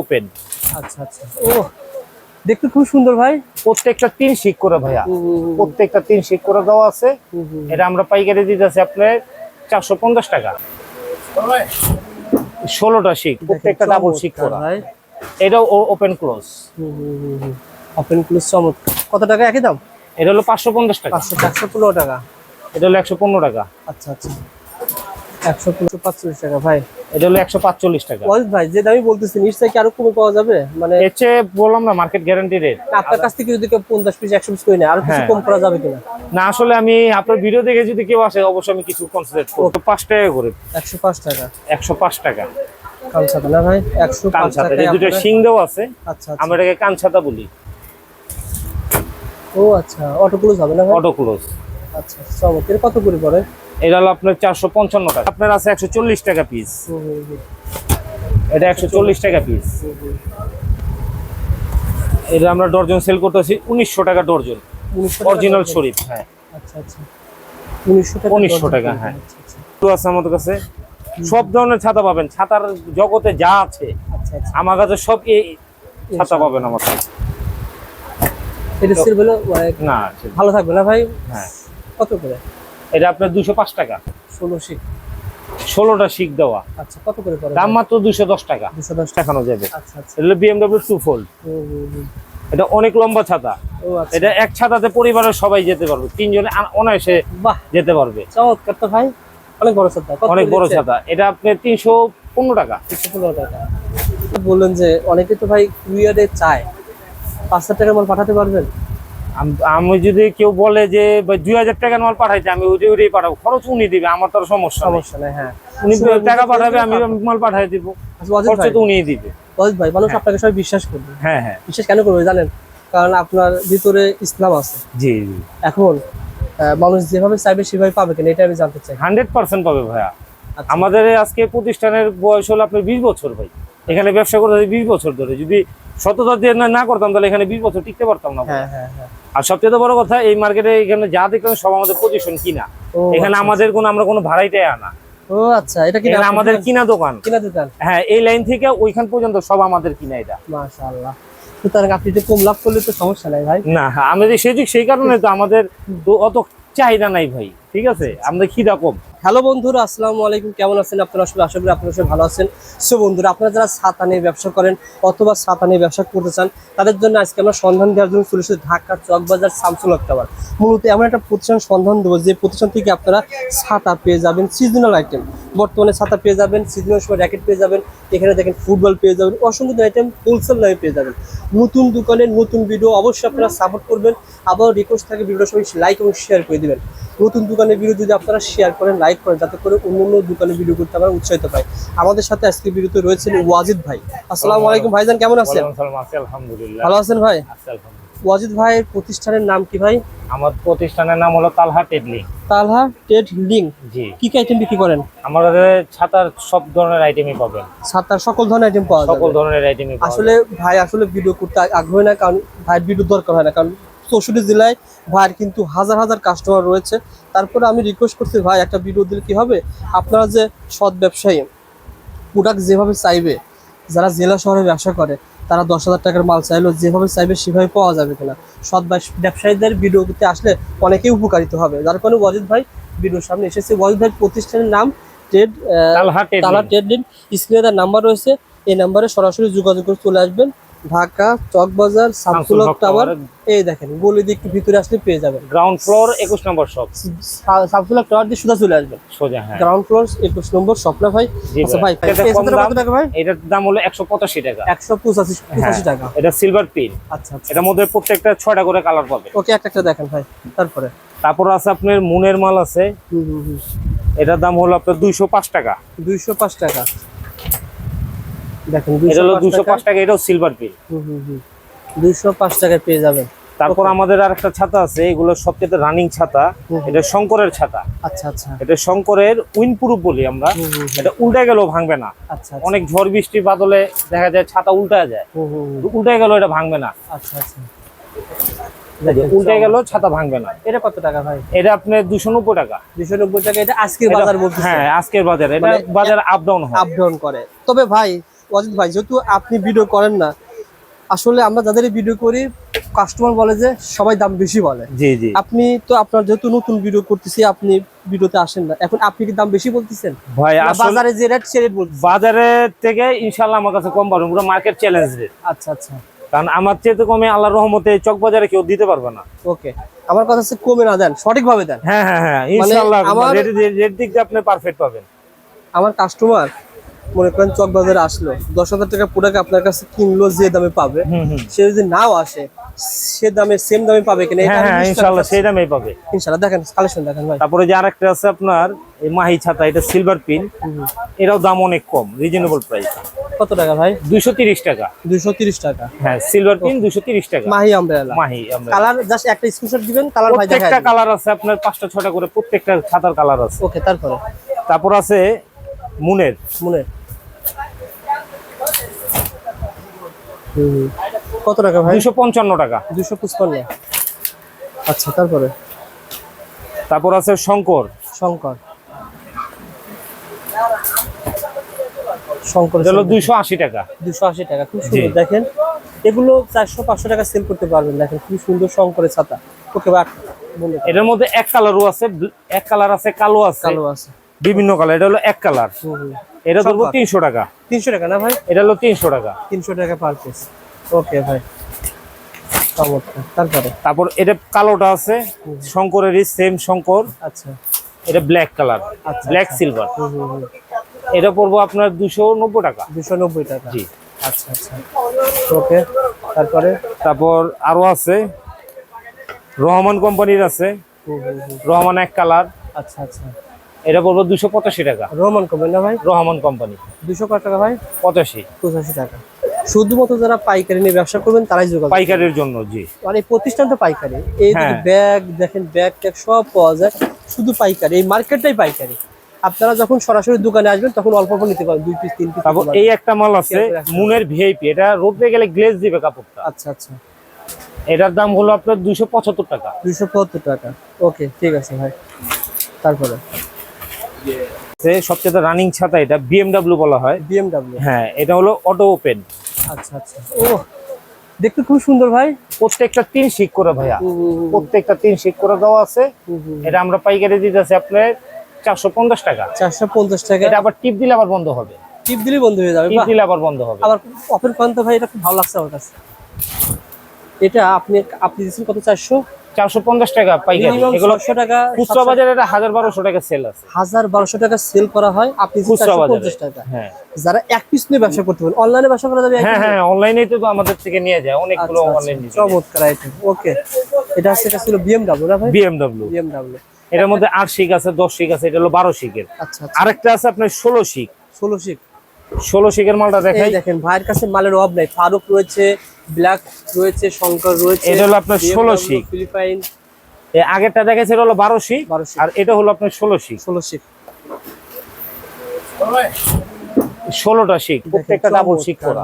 Open আচ্ছা আচ্ছা। ও দেখতে খুব সুন্দর ভাই। প্রত্যেকটা তিন শিক করে ভাইয়া। প্রত্যেকটা তিন শিক করে দেওয়া আছে। এটা আমরা পাইকারি দিতেছি আপনার চারশো পঞ্চাশ টাকা। ষোলোটা শিক। প্রত্যেকটা ডাবল শিক করা। ভাই। এটাও ওপেন ক্লোজ ওপেন ক্লোজ চমৎকার। কত টাকা একই দাম? এটা হলো পাঁচশো পঞ্চাশ টাকা। পাঁচশো চারশো পনেরো টাকা। এটা হলো একশো পনেরো টাকা। আচ্ছা আচ্ছা। একশো পাঁচচল্লিশ টাকা ভাই। এটা হলো একশো পাঁচচল্লিশ টাকা। ভাই যে দামি বলতেছি নিশ্চয়ই কি আরও কমে পাওয়া যাবে? মানে বললাম না মার্কেট গ্যারান্টি রেট আপনার কাছ থেকে যদি কেউ পঞ্চাশ পিস একশো পিস করে নেয় আরও কিছু হ্যাঁ। কম করা যাবে কিনা? না আসলে আমি আপনার ভিডিও দেখে যদি কেউ আসে অবশ্যই আমি কিছু কনসিডার করব। পাঁচ টাকা করে। একশো পাঁচ টাকা। একশো পাঁচ টাকা। না ভাই? একশো কানছাতা দুটো দেওয়া আছে। আচ্ছা আচ্ছা। আমরা এটাকে কানছাতা বলি। ও আচ্ছা। অটো ক্লোজ হবে না ভাই? অটো ক্লোজ আচ্ছা চমৎকার। কত করে পড়ে? এটা হলো আপনার চারশো পঞ্চান্ন টাকা। আপনার আছে একশো চল্লিশ টাকা পিস এটা একশো চল্লিশ টাকা পিস। এটা আমরা ডর্জন সেল করতেছি উনিশশো টাকা ডর্জন। অরিজিনাল। শরীফ হ্যাঁ। আচ্ছা আচ্ছা। উনিশশো টাকা 1900 দরজা টাকা, পড়বে। হ্যাঁ। আচ্ছা আচ্ছা। তো আছে আমাদের কাছে। সব ধরনের ছাতা পাবেন। ছাতার জগতে যা আছে আচ্ছা আচ্ছা। আমার কাছে সব এই ছাতা পাবেন আমার কাছে। এটা সিল না ভালো থাকবে না ভাই? হ্যাঁ। কত করে? এটা আপনার দুশো পাঁচ টাকা। ষোলো শিখ। ষোলোটা শিখ দেওয়া। আচ্ছা কত করে দাম মাত্র দুশো দশ টাকা। দুশো দশ টাকা। দেখানো যাবে। আচ্ছা আচ্ছা। এটা হলো টু ফোল্ড। এটা অনেক লম্বা ছাতা। ও আচ্ছা। এটা এক ছাতাতে পরিবারের সবাই যেতে পারবে। তিনজনে অনায়াসে যেতে পারবে। চমৎকার তো ভাই। অনেক বড় ছাতা। অনেক বড় ছাতা। এটা আপনি তিনশো পনেরো টাকা। তিনশো পনেরো টাকা। বললেন যে অনেকে তো ভাই কুরিয়ারে চায়। পাঁচ হাজার টাকার মাল পাঠাতে পারবেন? আম- যদি কেউ বলে যে দুই হাজার টাকার মাল পাঠাইতে আমি ওইটাই ওইটাই পাঠাবো। খরচ উনি দিবে আমার তো সমস্যা সমস্যা নেই হ্যাঁ। উনি সময় টাকা পাঠাবে আমি। মাল পাঠাই দিব। আচ্ছা, খরচ তো উনিই দিবে। ওয়াজিদ ভাই মানুষ আপনাকে সবাই বিশ্বাস করবে। হ্যাঁ হ্যাঁ। বিশ্বাস কেন করবে জানেন? কারণ আপনার ভিতরে ইসলাম আছে। জি জি। এখন মানুষ যেভাবে চাইবে সেভাবে পাবে কিনা এটা আমি জানতে চাই। হান্ড্রেড পার্সেন্ট পাবে ভাইয়া। আচ্ছা। আমাদের আজকে প্রতিষ্ঠানের বয়স হলো আপনার বিশ বছর ভাই। এখানে ব্যবসা করতে বিশ বছর ধরে। যদি সততা দিয়ে না- করতাম তাহলে এখানে বিশ বছর টিকতে পারতাম না। হ্যাঁ হ্যাঁ হ্যাঁ। আর সবচেয়ে বড় কথা এই মার্কেটে এখানে যা দেখলাম সব আমাদের পজিশন কিনা। এখানে আচ্ছা, আমাদের কোনো আমরা কোনো ভাড়াইটাই আনা। ও আচ্ছা এটা কি এখানে আমাদের কিনা দোকান। কিনা দোকান? হ্যাঁ এই লাইন থেকে ওইখান পর্যন্ত সব আমাদের কিনা এটা। মাশাআল্লাহ। সুতরাং আপনি যে কম লাভ করলে তো সমস্যা নাই ভাই। না আমাদের সেই সেই কারণে তো আমাদের অত চাহিদা নাই ভাই। ঠিক আছে? আমাদের খিদা কম হ্যালো বন্ধুরা, আসসালামু আলাইকুম। কেমন আছেন আপনারা? আসলে আশা করি আপনারা সবাই ভালো আছেন। সো বন্ধুরা, আপনারা যারা ছাতা নিয়ে ব্যবসা করেন অথবা ছাতা নিয়ে ব্যবসা করতে চান, তাদের জন্য আজকে আমরা সন্ধান দেওয়ার জন্য চলে এসেছি ঢাকা চকবাজার শামসুল টাওয়ার মূলত এমন একটা প্রতিষ্ঠান সন্ধান দেবো, যে প্রতিষ্ঠান থেকে আপনারা ছাতা পেয়ে যাবেন সিজনাল আইটেম বর্তমানে ছাতা পেয়ে যাবেন সিজনাল সময় র্যাকেট পেয়ে যাবেন, এখানে দেখেন ফুটবল পেয়ে যাবেন, অসংখ্য আইটেম হোলসেল দামে পেয়ে যাবেন। নতুন দোকানের নতুন ভিডিও অবশ্যই আপনারা সাপোর্ট করবেন। আবার রিকোয়েস্ট থাকে ভিডিওর সবাই লাইক এবং শেয়ার করে দিবেন। নতুন দোকানের ভিডিও যদি আপনারা শেয়ার করেন লাইক করেন যাতে করে অন্য অন্য দোকানে ভিডিও করতে আমরা উৎসাহিত পাই। আমাদের সাথে আজকে ভিডিওতে রয়েছেন ওয়াজিদ ভাই। আসসালামু আলাইকুম ভাইজান কেমন আছেন? আলহামদুলিল্লাহ। ভালো আছেন ভাই? ওয়াজিদ ভাইয়ের প্রতিষ্ঠানের নাম কি ভাই? আমার প্রতিষ্ঠানের নাম হলো তালহা টেডলি তালহা টেড লিঙ্ক জি। কি কি আইটেম বিক্রি করেন? আমাদের ছাতার সব ধরনের আইটেমই পাবেন। ছাতার সকল ধরনের আইটেম পাওয়া সকল ধরনের আইটেমই আসলে ভাই আসলে ভিডিও করতে আগ্রহী না কারণ ভাই ভিডিও দরকার হয় না কারণ চৌষট্টি জেলায় ভাইয়ের কিন্তু হাজার হাজার কাস্টমার রয়েছে। তারপরে আমি রিকোয়েস্ট করছি ভাই একটা ভিডিও দিলে কি হবে? আপনারা যে সৎ ব্যবসায়ী প্রোডাক্ট যেভাবে চাইবে যারা জেলা শহরে ব্যবসা করে তারা দশ হাজার টাকার মাল চাইলেও যেভাবে চাইবে সেভাবে পাওয়া যাবে কিনা? সৎ ব্যবস- ব্যবসায়ীদের ভিডিও করতে আসলে অনেকেই উপকারিত হবে। যার কারণে ওয়াজিদ ভাই ভিডিওর সামনে এসেছে। ওয়াজিদ ভাই প্রতিষ্ঠানের নাম ট্রেড তালহা ট্রেড স্ক্রিনে তার নাম্বার রয়েছে। এই নাম্বারে সরাসরি যোগাযোগ করে চলে আসবেন। ঢাকা চকবাজার সামসুল হক টাওয়ার। এই দেখেন গলি দিয়ে একটু ভিতরে আসলে পেয়ে যাবেন। গ্রাউন্ড ফ্লোর একুশ নম্বর শপ সামসুল টাওয়ার দিয়ে সোজা চলে আসবেন। সোজা হ্যাঁ। গ্রাউন্ড ফ্লোর একুশ নম্বর স্বপ্না ভাই? আচ্ছা ভাই। ভাই এটার দাম হলো একশো পঁচাশি টাকা। একশো পঁচাশি হ্যাঁ। পঁচাশি টাকা। এটা সিলভার পিন আচ্ছা আচ্ছা। এটার মধ্যে প্রত্যেকটা ছয়টা করে কালার পাবে। ওকে একটা একটা দেখেন ভাই তারপরে। তারপর আছে আপনার মুনের মাল আছে। এটার দাম হলো আপনার দুইশো পাঁচ টাকা। দুইশো পাঁচ টাকা। দেখেন এটা হলো দুইশো দুইশো পাঁচ পাঁচ টাকা এটাও সিলভার পিন হুম হুম হুম। দুইশো পাঁচ পেয়ে যাবেন। তারপর আমাদের আর একটা ছাতা আছে এগুলো সবচেয়ে রানিং ছাতা। এটা শঙ্করের ছাতা। আচ্ছা আচ্ছা। এটা শঙ্করের উইন প্রুফ বলি আমরা। এটা উল্টে গেলেও ভাঙবে না। আচ্ছা আচ্ছা। অনেক ঝড় বৃষ্টি বাদলে দেখা যায় ছাতা উল্টা যায়। উল্টে গেল এটা ভাঙবে না। আচ্ছা আচ্ছা। উল্টে গেল ছাতা ভাঙবে না। এটা কত টাকা ভাই? এটা আপনার দুশো নব্বই টাকা। দুশো নব্বই টাকা এটা আজকের বাজার হ্যাঁ আজকের বাজার। এটা বাজার আপ ডাউন আপ ডাউন করে। তবে ভাই অজিত ভাই যেহেতু আপনি ভিডিও করেন না আসলে আমরা যাদের ভিডিও করি কাস্টমার বলে যে সবাই দাম বেশি বলে। জি জি। আপনি তো আপনার যেহেতু নতুন ভিডিও করতেছি আপনি ভিডিওতে আসেন না। এখন আপনি কি দাম বেশি বলতেছেন? ভাই বাজারে যে রেট সে রেট বলতেছেন বাজারের থেকে ইনশাল্লাহ আমার কাছে কম পাবেন পুরো মার্কেট চ্যালেঞ্জ রেট আচ্ছা আচ্ছা। কারণ আমার চেয়ে তো কমে আল্লাহর রহমতে চক বাজারে কেউ দিতে পারবে না। ওকে। আমার কথা হচ্ছে কমে না দেন সঠিক ভাবে দেন। হ্যাঁ হ্যাঁ হ্যাঁ মানে রেট রেট দিক দিয়ে আপনি পারফেক্ট পাবেন। আমার কাস্টমার মনে করেন চক বাজারে আসলো দশ হাজার টাকা প্রোডাক্ট আপনার কাছে কিনলো যে দামে পাবে সে যদি নাও আসে সে দামে সেম দামে পাবে কিনা হ্যাঁ হ্যাঁ সেই দামেই পাবে। দেখেন কালেকশন দেখেন ভাই। তারপরে যে আরেকটা আছে আপনার এই মাহি ছাতা এটা সিলভার পিন এটাও দাম অনেক কম রিজনেবল প্রাইস কত টাকা ভাই? দুইশো তিরিশ টাকা। দুইশো তিরিশ টাকা। হ্যাঁ সিলভার পিন দুইশো তিরিশ টাকা। মাহি আমব্রেলা মাহি আমরা কালার জাস্ট একটা স্ক্রিনশট দিবেন কালার ভাই দেখাই প্রত্যেকটা কালার আছে আপনার পাঁচটা ছটা করে প্রত্যেকটা ছাতার কালার আছে। ওকে তারপরে? তারপর আছে মুনের মনে হুম। কত টাকা ভাই? দুইশো পঞ্চান্ন টাকা। দুশো পঁচপান্ন আচ্ছা তারপরে? তারপর আছে শঙ্কর। শঙ্কর। শঙ্কর হলো দুইশো আশি টাকা। দুশো আশি টাকা খুব সুন্দর। দেখেন এগুলো চারশো পাঁচশো টাকা সেল করতে পারবেন। দেখেন খুব সুন্দর শঙ্করের ছাতা। ওকে বা এটার মধ্যে এক কালারও আছে এক কালার আছে কালো আছে। কালো আছে। বিভিন্ন কালার এটা হলো এক কালার। এটা ধরবো তিনশো টাকা। তিনশো টাকা না ভাই? এটা হলো তিনশো টাকা। তিনশো টাকা পার পিস ওকে ভাই। তারপরে? তারপর এটা কালোটা আছে শঙ্করেরই সেম শঙ্কর। আচ্ছা। এটা ব্ল্যাক কালার আচ্ছা, black silver hmm hmm hmm. এটা পড়ব আপনার দুশো নব্বই টাকা। দুশো নব্বই টাকা। জি। আচ্ছা আচ্ছা। ওকে তারপরে? তারপর আরও আছে রহমান কোম্পানির আছে। হুম, হুম, হুম। রহমান এক কালার। আচ্ছা আচ্ছা। এটা পড়ব দুশো পঁচাশি টাকা। রহমান কমেন না ভাই? রহমান কোম্পানি। দুশো কত টাকা ভাই? পঁচাশি। পঁচাশি টাকা। শুধুমাত্র যারা পাইকারি নিয়ে ব্যবসা করবেন তারাই যোগাযোগ পাইকারের জন্য জি। মানে প্রতিষ্ঠান তো পাইকারি। এই হ্যাঁ। ব্যাগ দেখেন ব্যাগ ট্যাগ সব পাওয়া যায়। শুধু পাইকারি এই মার্কেটটাই পাইকারি। আপনারা যখন সরাসরি দোকানে আসবেন তখন অল্প অল্প নিতে পারবেন দুই পিস তিন পিস তারপর এই একটা মাল আছে মুনের ভিআইপি এটা রোদে গেলে গ্লেজ দিবে কাপড়টা। আচ্ছা আচ্ছা। এটার দাম হলো আপনার দুইশো পঁচাত্তর টাকা। দুইশো পঁয়াত্তর টাকা। ওকে ঠিক আছে ভাই। তারপরে? সবচেয়ে রানিং ছাতা এটা বিএমডাব্লিউ বলা হয়। বিএমডাব্লিউ হ্যাঁ এটা হলো অটো ওপেন আচ্ছা আচ্ছা। ও দেখতে খুব সুন্দর ভাই। প্রত্যেকটা তিন শিক করে ভাইয়া। প্রত্যেকটা তিন শিক করে দেওয়া আছে। এটা আমরা পাইকারি দিতেছি আপনার চারশো পঞ্চাশ টাকা। চারশো পঞ্চাশ টাকা। এটা আবার টিপ দিলে আবার বন্ধ হবে। টিপ দিলেই বন্ধ হয়ে যাবে টিপ দিলে আবার বন্ধ হবে। আবার অপেন করেন তো ভাই এটা খুব ভালো লাগছে আমার কাছে। এটা আপনি আপনি দিচ্ছেন কত চারশো? চারশো পঞ্চাশ টাকা পাইকারি। এগুলো টাকা খুচরা বাজারে এটা হাজার বারোশো টাকা সেল আছে। হাজার বারোশো টাকা সেল করা হয় আপনি খুচরা বাজারে টাকা। হ্যাঁ। যারা এক পিস নিয়ে ব্যবসা করতে পারেন অনলাইনে ব্যবসা করা যাবে হ্যাঁ হ্যাঁ অনলাইনে তো আমাদের থেকে নিয়ে যায় অনেকগুলো আচ্ছা, অনলাইন আচ্ছা, চমৎকার আইটেম ওকে এটা হচ্ছে এটা ছিল বিএমডাব্লিউ না ভাই? বিএমডাব্লিউ বিএমডাব্লিউ এটার মধ্যে আট শিক আছে দশ শিক আছে এটা হলো বারো শিকের আচ্ছা আচ্ছা। আরেকটা আছে আপনার ষোলো শিক ষোলো শিক ষোলো শিকের মালটা দেখাই। দেখেন ভাইয়ের কাছে মালের অভাব নাই। ফারুক রয়েছে ব্ল্যাক রয়েছে শঙ্কর রয়েছে এটা হলো আপনার 16 শিক। ফিলিপাইন। এই আগেরটা দেখাচ্ছে এটা হলো বারো বারো আর এটা হলো আপনার ষোলো শিক ষোলো শিক ষোলোটা শিক প্রত্যেকটা ডাবল শিক করা।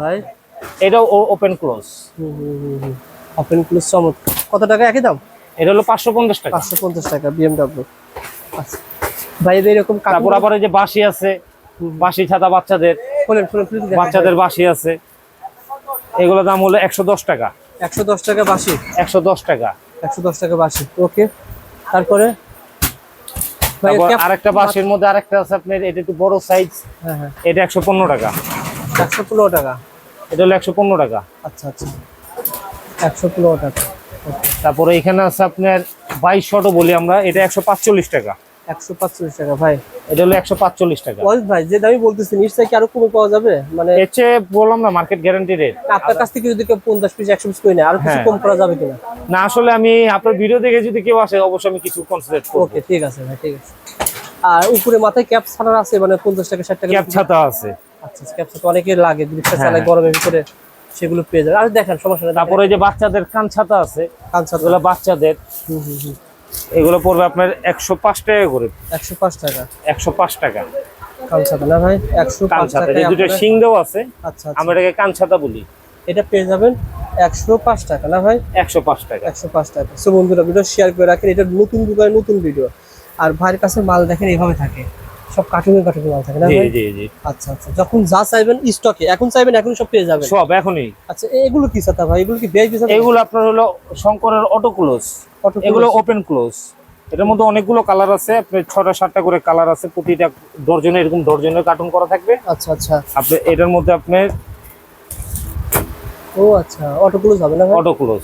এটাও ওপেন ক্লোজ ওপেন ক্লোজ চমৎকার। কত টাকা একই দাম? এটা হলো পাঁচশো পঞ্চাশ টাকা। পাঁচশো পঞ্চাশ টাকা বিএমডাব্লিউ আচ্ছা। ভাই এদের এরকম তারপর আবার যে বাঁশি আছে বাঁশি ছাতা বাচ্চাদের। বাচ্চাদের বাঁশি আছে। এগুলো দাম হলো একশো দশ টাকা। একশো দশ টাকা বাসি একশো দশ টাকা। একশো দশ টাকা বাসি ওকে তারপরে? আরেকটা বাঁশির মধ্যে আরেকটা আছে আপনার এটা একটু বড় সাইজ হ্যাঁ হ্যাঁ। এটা একশো পনেরো টাকা। একশো পনেরো টাকা। এটা হলো একশো পনেরো টাকা। আচ্ছা আচ্ছা। একশো পনেরো টাকা। তারপরে এখানে আছে আপনার বাইশ শটো বলি আমরা এটা একশো পাঁচচল্লিশ টাকা। একশো পাঁচচল্লিশ টাকা ভাই। এটা হলো একশো পাঁচচল্লিশ টাকা। ভাই যে দামি বলতেছি কি আরও কমে পাওয়া যাবে? মানে এর চেয়ে বললাম না মার্কেট গ্যারান্টি রেট আপনার কাছ থেকে যদি কেউ পঞ্চাশ পিস একশো পিস করে নেয় আরও কিছু হ্যাঁ। কম করা যাবে কিনা? না আসলে আমি আপনার ভিডিও দেখে যদি কেউ আসে অবশ্যই আমি কিছু কনসিডার করব। ওকে ঠিক আছে ভাই ঠিক আছে। আর উপরে মাথায় ক্যাপ ছাড়া আছে মানে পঞ্চাশ টাকা ষাট টাকা ক্যাপ ছাতা আছে। আচ্ছা ক্যাপ ছাড়া অনেকের লাগে হ্যাঁ। চালায় গরমের ভিতরে সেগুলো পেয়ে যাবে। আর দেখেন সমস্যা নেই। তারপরে যে বাচ্চাদের কান ছাতা আছে কান ছাতা। বাচ্চাদের। হুম হুম হুম। এগুলো পড়বে আপনার একশো পাঁচ টাকা করে। একশো পাঁচ টাকা। একশো পাঁচ টাকা। কান ছাতা না ভাই একশো কান পাঁচ ছাতা টাকায় যে দুটো আপনারা- দেওয়া আছে। আচ্ছা আচ্ছা। আমরা এটাকে কান ছাতা বলি। এটা পেয়ে যাবেন একশো পাঁচ টাকা না ভাই? একশো পাঁচ টাকা। একশো পাঁচ টাকা। সো বন্ধুরা ভিডিও শেয়ার করে রাখেন। এটা নতুন দোকানে নতুন ভিডিও আর ভাইয়ের কাছে মাল দেখেন এইভাবে থাকে। সব কার্টুনে কার্টুনে মাল থাকে না জি জি জি। আচ্ছা আচ্ছা। যখন যা চাইবেন স্টকে এখন চাইবেন এখন সব পেয়ে যাবেন। সব এখনই। আচ্ছা এগুলো কি ছাতা ভাই? এগুলো কি বেশ এগুলো আপনার হলো শঙ্করের অটো ক্লোজ এগুলো ওপেন ক্লোজ এটার মধ্যে অনেকগুলো কালার আছে আপনার ছটা সাতটা করে কালার আছে প্রতিটা ডর্জনে এরকম ডর্জনের কার্টুন করা থাকবে। আচ্ছা আচ্ছা। আপনি এটার মধ্যে আপনার ও আচ্ছা অটো ক্লোজ হবে না অটো ক্লোজ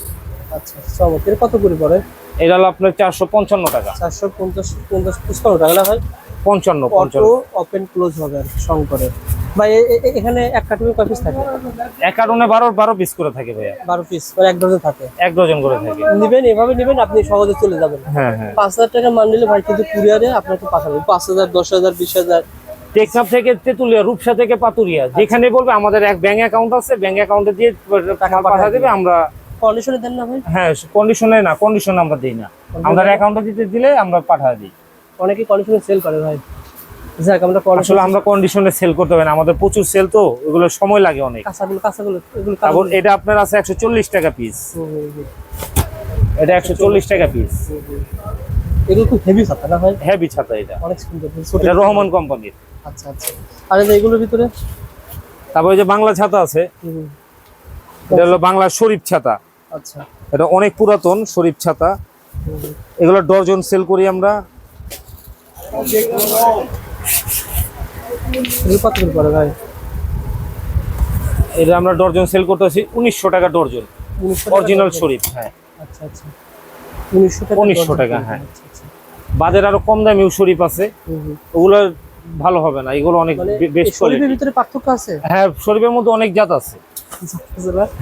আচ্ছা চমৎকার কত করে পড়ে? এটা হলো আপনার চারশো পঞ্চান্ন টাকা। চারশো পঞ্চাশ পঞ্চাশ পঁচপান্ন টাকা না ভাই? পঞ্চান্ন অটো পঞ্চান্ন। ওপেন ক্লোজ হবে আর কি শঙ্করের ভাই এখানে এক কার্টুনে কয় পিস থাকে? এক কার্টুনে বারো বারো পিস করে থাকে ভাইয়া। বারো পিস এক ডজন থাকে। এক ডজন করে থাকে। নেবেন এভাবে নেবেন আপনি সহজে চলে যাবেন। হ্যাঁ হ্যাঁ। পাঁচ হাজার টাকা মান নিলে ভাই কিন্তু কুরিয়ারে আপনাকে পাঠাবেন। পাঁচ হাজার দশ হাজার বিশ হাজার। টেকনাফ থেকে তেতুলিয়া রূপসা থেকে পাতুরিয়া যেখানে বলবে আমাদের এক ব্যাংক অ্যাকাউন্ট আছে ব্যাংক অ্যাকাউন্টে দিয়ে টাকা পাঠা দেবে আমরা কন্ডিশনে দেন না ভাই? হ্যাঁ কন্ডিশনে না কন্ডিশন আমরা দিই না। আমাদের অ্যাকাউন্টে দিতে দিলে আমরা পাঠা দিই। অনেকে কন্ডিশনে সেল করে ভাই। যাক আমরা আসলে আমরা কন্ডিশনে সেল করতে হবে না। আমাদের প্রচুর সেল তো এগুলো সময় লাগে অনেক। কাঁচাগুলো কাঁচাগুলো এগুলো তারপর এটা আপনার আছে একশো চল্লিশ টাকা পিস এটা একশো চল্লিশ টাকা পিস। এগুলো খুব হেভি ছাতা না ভাই? হেভি ছাতা এটা। অনেক সুন্দর এটা রহমান কোম্পানির। আচ্ছা আচ্ছা। আর এগুলোর ভিতরে? তারপর ওই যে বাংলা ছাতা আছে এটা হলো বাংলা শরীফ ছাতা। আচ্ছা। এটা অনেক পুরাতন শরীফ ছাতা। এগুলো ডর্জন সেল করি আমরা। এগুলো কত করে পড়ে ভাই? এটা আমরা ডর্জন সেল করতেছি উনিশশো টাকা ডর্জন। অরিজিনাল শরীফ হ্যাঁ। আচ্ছা আচ্ছা। উনিশশো টাকা 1900 টাকা, হ্যাঁ। আচ্ছা, আচ্ছা। আরও কম দামিও শরীফ আছে। ওগুলো ভালো হবে না এগুলো অনেক মানে বেশ শরীফের ভিতরে পার্থক্য আছে? হ্যাঁ শরীফের মধ্যে অনেক জাত আছে।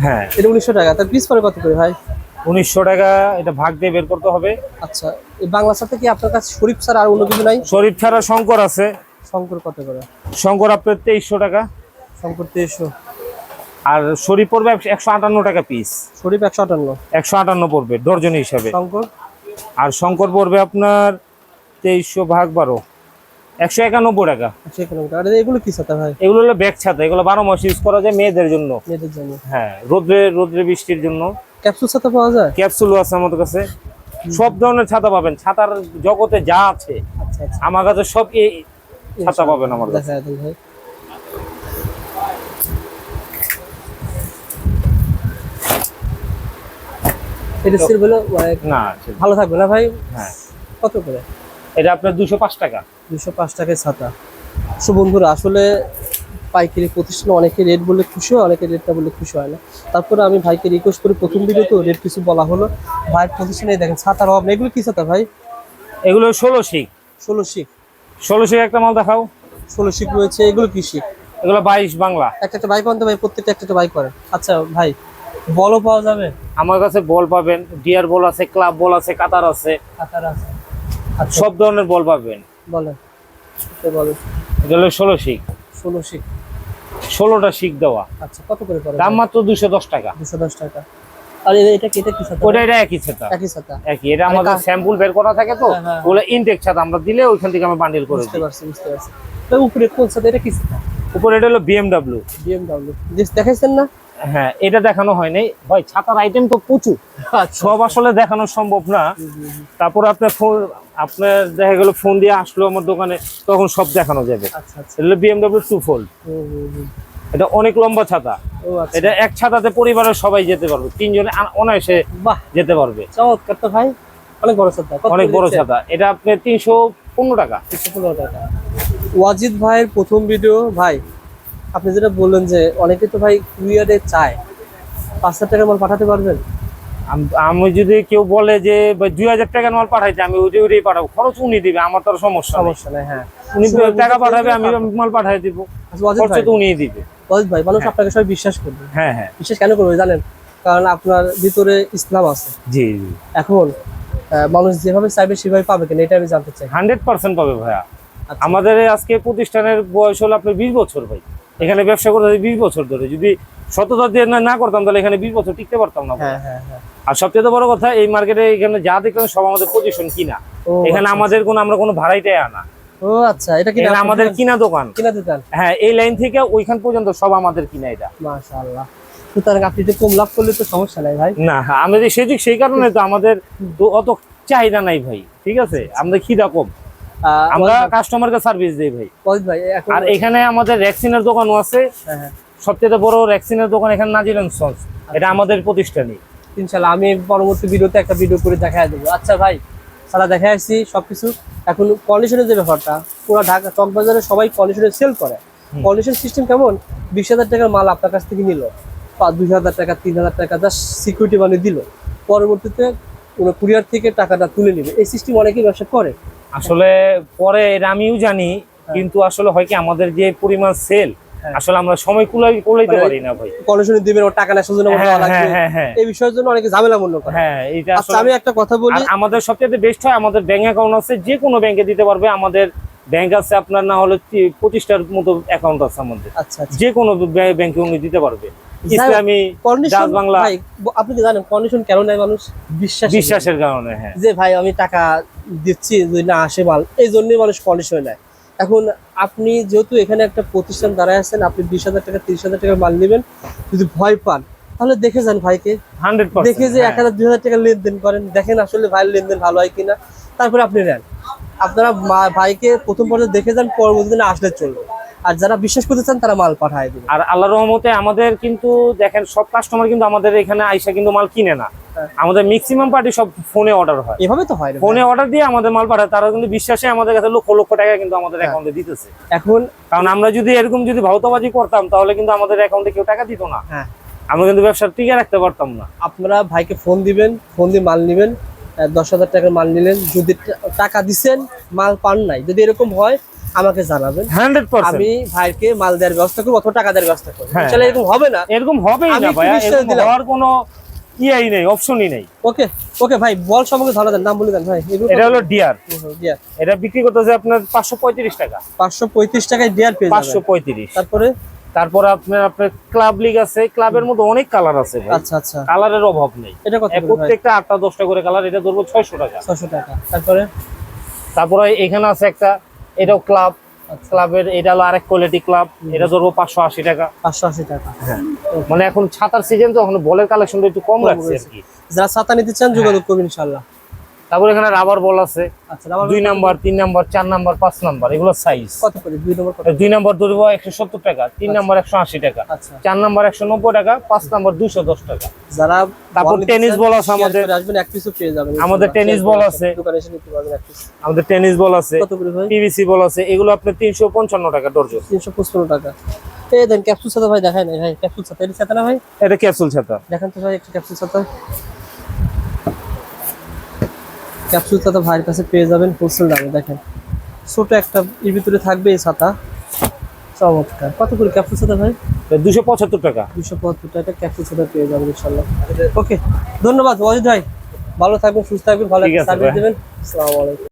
হ্যাঁ। এটা উনিশশো টাকা তার পিস পরে কত করে ভাই? উনিশশো টাকা এটা ভাগ দিয়ে বের করতে হবে। আচ্ছা এই বাংলা সাথে কি আপনার কাছে শরীফ ছাড়া আর অন্য কিছু নাই? শরীফ ছাড়া শঙ্কর আছে। শঙ্কর কত করে? শঙ্কর আপনার তেইশশো টাকা। শঙ্কর তেইশশো। আর শরীফ পড়বে একশো আটান্ন টাকা পিস শরীফ একশো আটান্ন। একশো আটান্ন পড়বে ডর্জন হিসাবে। শঙ্কর? আর শঙ্কর পড়বে আপনার তেইশশো ভাগ বারো। একশো একানব্বই টাকা। এগুলো কি ছাতা ভাই? এগুলো হলো ব্যাগ ছাতা। এগুলো বারো মাস ইউজ করা যায় মেয়েদের জন্য। মেয়েদের জন্য। হ্যাঁ রোদ্রে রোদ্রে বৃষ্টির জন্য। ক্যাপসুল ছাতা পাওয়া যায়? ক্যাপসুলও আছে আমাদের কাছে। সব ধরনের ছাতা পাবেন। ছাতার জগতে যা আছে আচ্ছা আচ্ছা। আমার কাছে সব এই ছাতা পাবেন আমার কাছে। ভাই এটা সিল বলে না ভালো থাকবে না ভাই? হ্যাঁ। কত করে? এটা আপনার দুশো পাঁচ টাকা। দুশো পাঁচ টাকায় ছাতা। সো বন্ধুরা আসলে পাইকারি প্রতিষ্ঠানে অনেকে রেট বললে খুশি হয় অনেকে রেটটা বললে খুশি হয় না। তারপরে আমি ভাইকে রিকোয়েস্ট করি প্রথম ভিডিও তো রেট কিছু বলা হলো। ভাইয়ের প্রতিষ্ঠানে দেখেন ছাতার অভাব এগুলো কি ছাতা ভাই? এগুলো ষোলো শিখ। ষোলো শিখ। ষোলো শিখ একটা মাল দেখাও। ষোলো শিখ রয়েছে এগুলো কি শিখ? এগুলো বাইশ বাংলা। একটা একটা বাইক আনতে ভাই প্রত্যেকটা একটা একটা বাইক করেন। আচ্ছা ভাই বলও পাওয়া যাবে? আমার কাছে বল পাবেন ডিয়ার বল আছে ক্লাব বল আছে কাতার আছে। কাতার আছে। আচ্ছা। সব ধরনের বল পাবেন। বলেন। বলেন। এটা হলো ষোলো শিখ। ষোলো শিখ। ষোলোটা শিখ দেওয়া। আচ্ছা কত করে দাম মাত্র দুশো দশ টাকা। দুশো দশ টাকা। আর এটা কি এটা কি ছাতা? ওটা এটা একই ছাতা। একই ছাতা। একই। এটা আমাদের স্যাম্পল বের করা থাকে তো। হ্যাঁ, হ্যাঁ। ওগুলো ইনটেক ছাতা আমরা দিলে ওইখান থেকে আমরা বান্ডিল করে বুঝতে পারছি বুঝতে পারছি। তো উপরে কোন ছাতা? এটা কি ছাতা? উপরে এটা হলো বিএমডাব্লিউ বিএমডব্লিউ দেখাইছেন না? হ্যাঁ এটা দেখানো হয় নাই ভাই ছাতার আইটেম তো প্রচুর। আচ্ছা। সব আসলে দেখানো সম্ভব না। তারপর আপনার ফোন আপনার দেখা গেল ফোন দিয়ে আসলো আমার দোকানে তখন সব দেখানো যাবে। আচ্ছা আচ্ছা। এটা হলো টু ফোল্ড। এটা অনেক লম্বা ছাতা। ও এটা এক ছাতাতে পরিবারের সবাই যেতে পারবে। তিনজনে অনায়াসে বাহ! যেতে পারবে। চমৎকার তো ভাই। অনেক বড় ছাতা অনেক বড় ছাতা। এটা আপনার তিনশো পনেরো টাকা। তিনশো পনেরো টাকা। ওয়াজিদ ভাইয়ের প্রথম ভিডিও ভাই আপনি যেটা বললেন যে অনেকে তো ভাই কুরিয়ারে চায়। পাঁচ হাজার টাকার মাল পাঠাতে পারবেন? আমি যদি কেউ বলে যে দুই হাজার টাকার মাল পাঠাইতে আমি ওইটাই ওইটাই পাঠাবো। খরচ উনি দিবে আমার তো সমস্যা সমস্যা নেই হ্যাঁ। উনি টাকা পাঠাবে আমি মাল পাঠাই দিব। আচ্ছা, খরচ তো উনিই দিবে। ওয়াজিদ ভাই মানুষ আপনাকে সবাই বিশ্বাস করবে। হ্যাঁ হ্যাঁ। বিশ্বাস কেন করবে জানেন? কারণ আপনার ভিতরে ইসলাম আছে। জি জি। এখন মানুষ যেভাবে চাইবে সেভাবে পাবে কিনা এটা আমি জানতে চাই। হান্ড্রেড পার্সেন্ট পাবে ভাইয়া। আচ্ছা। আমাদের আজকে প্রতিষ্ঠানের বয়স হলো আপনার বিশ বছর ভাই। এখানে ব্যবসা করতে বিশ বছর ধরে। যদি সততা দিয়ে না- করতাম তাহলে এখানে বিশ বছর টিকতে পারতাম না। হ্যাঁ হ্যাঁ হ্যাঁ। আর সবচেয়ে বড় কথা এই মার্কেটে এখানে যা দেখলাম সব আমাদের পজিশন কিনা। এখানে আচ্ছা, আমাদের কোনো আমরা কোনো ভাড়াইটাই আনা। ও আচ্ছা এটা কি আমাদের কিনা দোকান। কিনা দোকান? হ্যাঁ এই লাইন থেকে ওইখান পর্যন্ত সব আমাদের কিনা এটা। মাশাআল্লাহ। সুতরাং আপনি কম লাভ করলে তো সমস্যা নাই ভাই। না আমাদের সেই কারণে তো আমাদের অত চাহিদা নাই ভাই ঠিক আছে? আমাদের খিদা কম। আমরা কাস্টমারকে সার্ভিস দিই ভাই। ভাই আর এখানে আমাদের ভ্যাকসিনের দোকানও আছে। হ্যাঁ হ্যাঁ। সবচেয়ে বড় ভ্যাকসিনের দোকান এখানে নাজিরেন সন্স এটা আমাদের প্রতিষ্ঠানই। ইনশাল্লাহ আমি পরবর্তী ভিডিওতে একটা ভিডিও করে দেখাই দেবো। আচ্ছা ভাই সারা দেখা আসছি সবকিছু। এখন কন্ডিশনের যে ব্যাপারটা পুরো ঢাকা চকবাজারে সবাই কন্ডিশনে সেল করে। কন্ডিশন সিস্টেম কেমন? বিশ হাজার টাকার মাল আপনার কাছ থেকে নিল। দুই হাজার টাকা তিন হাজার টাকা জাস্ট সিকিউরিটি মানি দিল। পরবর্তীতে কোনো কুরিয়ার থেকে টাকাটা তুলে নেবে। এই সিস্টেম অনেকেই ব্যবসা করে। আসলে পরে এটা আমিও জানি কিন্তু আসলে হয় কি আমাদের যে পরিমাণ সেল হ্যাঁ। আসলে আমরা সময় কুলাই কুলাইতে মানে- পারি না ভাই। কন্ডিশনে দিবেন ও টাকা নেশার জন্য হ্যাঁ হ্যাঁ লাগবে। হ্যাঁ হ্যাঁ এই বিষয়ের জন্য অনেকে ঝামেলা মূল্য করে। হ্যাঁ এটা আচ্ছা আসলে আমি একটা কথা বলি। আমাদের সবচেয়ে বেস্ট হয় আমাদের ব্যাংক অ্যাকাউন্ট আছে যে কোনো ব্যাংকে দিতে পারবে। আমাদের ব্যাংক আছে আপনার না হলে পঁচিশটার মতো অ্যাকাউন্ট আছে আমাদের। আচ্ছা আচ্ছা। যে কোনো ব্যাংকে উনি দিতে পারবে। ইসলামী ডাচ বাংলা আপনি কি জানেন কন্ডিশন কেন নেয় মানুষ বিশ্বাস। বিশ্বাসের কারণে হ্যাঁ। যে ভাই আমি টাকা দিচ্ছি যদি না আসে মাল এই জন্যই মানুষ কন্ডিশন নেয়। এখন আপনি যেহেতু এখানে একটা প্রতিষ্ঠান দাঁড়ায় আছেন আপনি বিশ হাজার টাকা তিরিশ হাজার টাকা মাল নেবেন যদি ভয় পান তাহলে দেখে যান ভাইকে। হান্ড্রেড দেখে যে এক হাজার দুই হাজার টাকা লেনদেন করেন দেখেন আসলে ভাইয়ের লেনদেন ভালো হয় কিনা। তারপরে আপনি নেন। আপনারা ভাইকে প্রথম পর্যায়ে দেখে যান পরবর্তী দিনে আসলে চলবে। আর যারা বিশ্বাস করতে চান তারা মাল পাঠায় দিবে। আর আল্লাহ রহমতে আমাদের কিন্তু দেখেন সব কাস্টমার কিন্তু আমাদের এখানে আইসা কিন্তু মাল কিনে না। হ্যাঁ। আমাদের ম্যাক্সিমাম পার্টি সব ফোনে অর্ডার হয়। এভাবে তো হয় ফোনে অর্ডার দিয়ে আমাদের মাল পাঠায় তারা কিন্তু বিশ্বাসে আমাদের কাছে লক্ষ লক্ষ টাকা কিন্তু আমাদের। অ্যাকাউন্টে দিতেছে। এখন কারণ আমরা যদি এরকম যদি ভাউতাবাজি করতাম তাহলে কিন্তু আমাদের অ্যাকাউন্টে কেউ টাকা দিত না। হ্যাঁ। আমরা কিন্তু ব্যবসা টিকে রাখতে পারতাম না। আপনারা ভাইকে ফোন দিবেন ফোন দিয়ে মাল নেবেন দশ হাজার টাকার মাল নিলেন যদি টাকা দিছেন মাল পান নাই। যদি এরকম হয় আমাকে জানাবেন। হান্ড্রেড আমি ভাইকে মাল দেওয়ার ব্যবস্থা করব অথবা টাকা দেওয়ার ব্যবস্থা করব। হ্যাঁ, ইনশাল্লাহ এরকম হবে না। এরকম হবেই আমি না এরকম দিলাম। হওয়ার কোনো ইয়াই নেই অপশনই নেই। ওকে ওকে ভাই বল সম্পর্কে ধরা দেন নাম বলে দেন ভাই। এটা হলো ডিয়ার এটা বিক্রি করতেছে আপনার পাঁচশো পঁয়ত্রিশ টাকা। পাঁচশো পঁয়ত্রিশ টাকায় ডিয়ার পেয়ে যাবেন। পঁয়ত্রিশ। তারপরে? তারপরে আপনার আপনার ক্লাব লিগ আছে ক্লাবের মধ্যে অনেক কালার আছে ভাই। আচ্ছা আচ্ছা। কালারের অভাব নেই। এটা কত ভাই প্রত্যেকটা আটটা দশটা করে কালার এটা ধরবো ছয়শো টাকা। ছশো টাকা। তারপরে? তারপরে এখানে আছে একটা এটাও ক্লাব আচ্ছা। ক্লাবের এটা হলো আরেক কোয়ালিটি ক্লাব এটা ধরবো পাঁচশো আশি টাকা। পাঁচশো আশি টাকা। মানে এখন ছাতার সিজন তো এখন বলের কালেকশনটা একটু কম কম রাখছে আর কি। যারা ছাতা নিতে চান যোগাযোগ করবেন ইনশাল্লাহ তারপর এখানে রাবার বল আছে। আচ্ছা দুই নাম্বার তিন নাম্বার চার নাম্বার পাঁচ নাম্বার এগুলো সাইজ দুই নম্বর কত? দুই নাম্বার ধরবো একশো সত্তর টাকা তিন নাম্বার একশো আশি টাকা আচ্ছা। চার নাম্বার একশো নব্বই টাকা পাঁচ নাম্বার দুশো দশ টাকা। যারা তারপর টেনিস বল আছে আমাদের। আমাদের টেনিস বল আছে। আমাদের টেনিস বল আছে পিভিসি বল আছে এগুলো আপনার তিনশো পঞ্চান্ন টাকা ডর্জন তিনশো পঁচপন্ন টাকা। এই দেন ক্যাপসুল ছাতা ভাই দেখায় না ভাই। ক্যাপসুল ছাতা এটা ছাতা না ভাই? এটা ক্যাপসুল ছাতা। দেখেন তো ভাই একটা ক্যাপসুল ছাতা। ক্যাপসুল ছাতা ভাইয়ের কাছে পেয়ে যাবেন হোলসেল দামে দেখেন। ছোট একটা এর ভিতরে থাকবে এই ছাতা। চমৎকার। কত করে ক্যাপসুল ছাতা ভাই? দুশো পঁচাত্তর টাকা। দুশো পঁচাত্তর টাকা ক্যাপসুল ছাতা পেয়ে যাবেন ইনশাল্লাহ ওকে ধন্যবাদ ওয়াজিদ ভাই। ভালো থাকবেন সুস্থ থাকবেন ভালো সার্ভিস দেবেন। আসসালামু আলাইকুম।